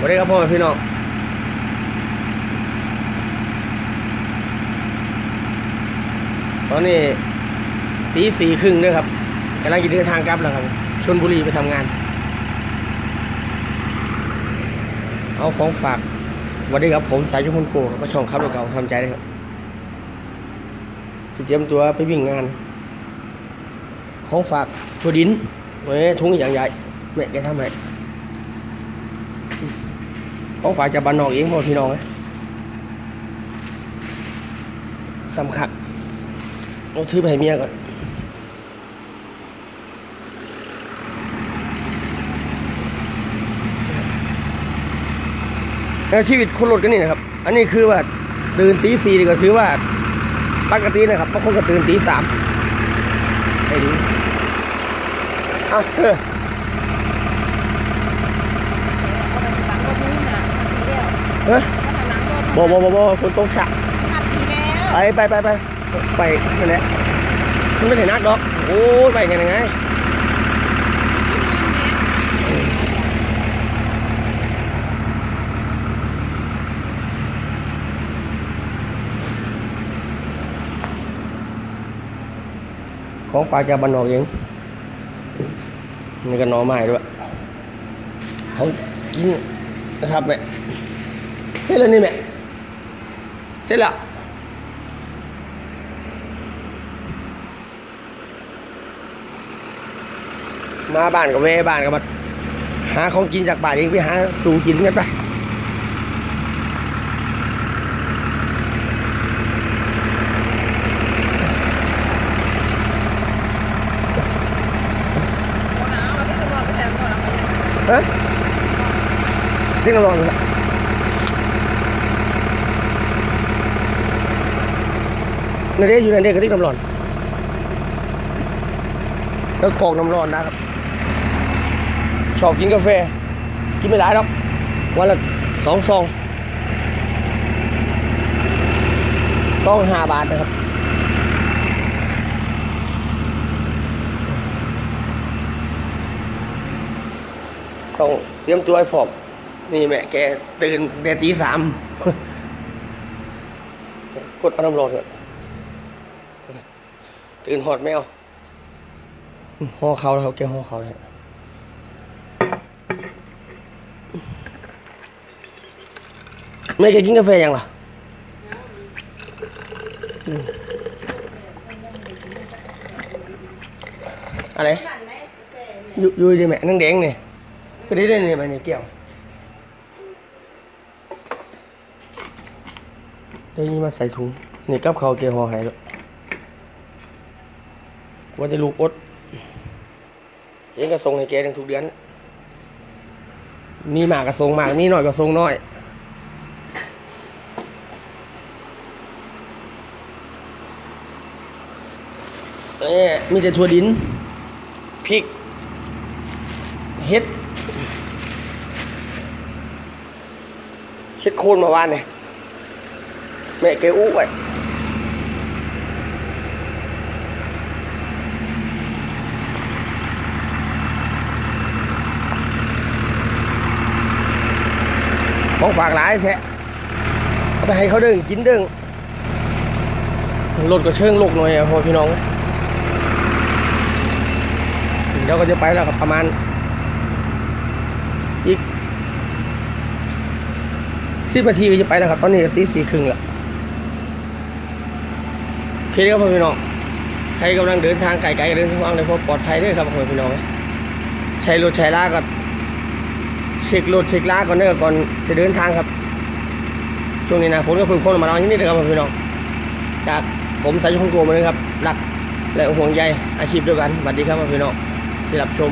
สวัสดีครับพ่อพี่น้องตอนนี้ตีสี่ครึ่งด้วยครับกำลังจะเดินทางกลับแล้วครับชนบุรีไปทำงาน เอาของฝากสวัสดีครับผมสายชุพลโกครับช่องครับรถเก่าทำใจเลยครับเตรียมตัวไปวิ่งงาน ของฝากถั่วดินเว้ยถุงอย่างใหญ่แม่แกทำให้ ของฝากจากบ้านนอกเองพ่อพี่น้องนะสำคัญเอาซื้อไปให้เมียก่อนแล้วชีวิตคนรถกันนี่นะครับ อันนี้คือว่าตื่นตีสี่ดีกว่าถือว่าปกตินะครับบางคนก็ตื่นตีสามไอ้ดีอะเออ หลังรถนู้นน่ะทีเดียว เฮ้ยหลังรถบอบอบอบอฝนตกฉะขับทีแล้วไปไปไปไปไปนั่นแหละมันไม่ได้นักดอก โอ้ยไปไงไงของฝากจากบ้านนอกเองนี่ก็หน่อไม้ด้วยเขากินนะครับแม่ เสร็จแล้วนี่แม่เสร็จแล้วมาบ้านกับแม่บ้านกับมาหาของกินจากบ้านเองไปหาสู่กินกันไปหนาวเราที่ตำรวจไปแทนก่อนเราไปยังฮะที่นอนเลย ในเด็กอยู่ในเด็กก็ที่น้ำร้อนแล้วกอกน้ำร้อนนะครับ ชอบกินกาแฟ กินไม่หลายหรอกวันละสองซองซองห้าบาทนะครับต้องเตรียมตัวให้พร้อมนี่แม่แกตื่นแต่ตีสามกดอาน้ำร้อนก่อน ตื่นหอดแมวห่อเขาแล้วเขาแกห่อเขาเลยแม่แกกินกาแฟยังล่ะอืมอะไรยู่อยู่ดิแม่นั่งแดงเนี่ยก็ได้ได้เนี่ยมาเนี่ยเกี่ยวเดี๋ยวนี้มาใส่ถุงนี่กับเขาเกี่ยวห่อหายแล้ว ว่าจะลูกอดเองก็ส่งให้แกทั้งทุกเดือน มีหมากก็ส่งหมากมีน้อยก็ส่งน้อยนี่มีแต่ถั่วดินพริกเฮ็ดเฮ็ดโคนมาวานเนี่ยแม่แกอู้ไว้ ของฝากหลายแท้เอาไปให้เขาเดิงกินเดิงรถก็เชิงลกหน่อยอะพอพี่น้องเดี๋ยวก็จะไปแล้วครับประมาณอีกสิบนาทีก็จะไปแล้วครับ ตอนนี้ตีสี่ครึ่งแล้วโอเคครับพ่อพี่น้อง ใครกำลังเดินทางไกลๆเดินทางในพวกปลอดภัยด้วยครับพ่อพี่น้อง ใช้รถใช้ลาก็ เช็ครถเช็คลาก่อนเด้อก่อนจะเดินทางครับ ช่วงนี้นะฝนก็เพิ่งพ้นมาแล้วนิดๆนะครับพี่น้องจากผมสายชนโกมาเลยครับรักและห่วงใยอาชีพเดียวกันสวัสดีครับพี่น้องที่รับชม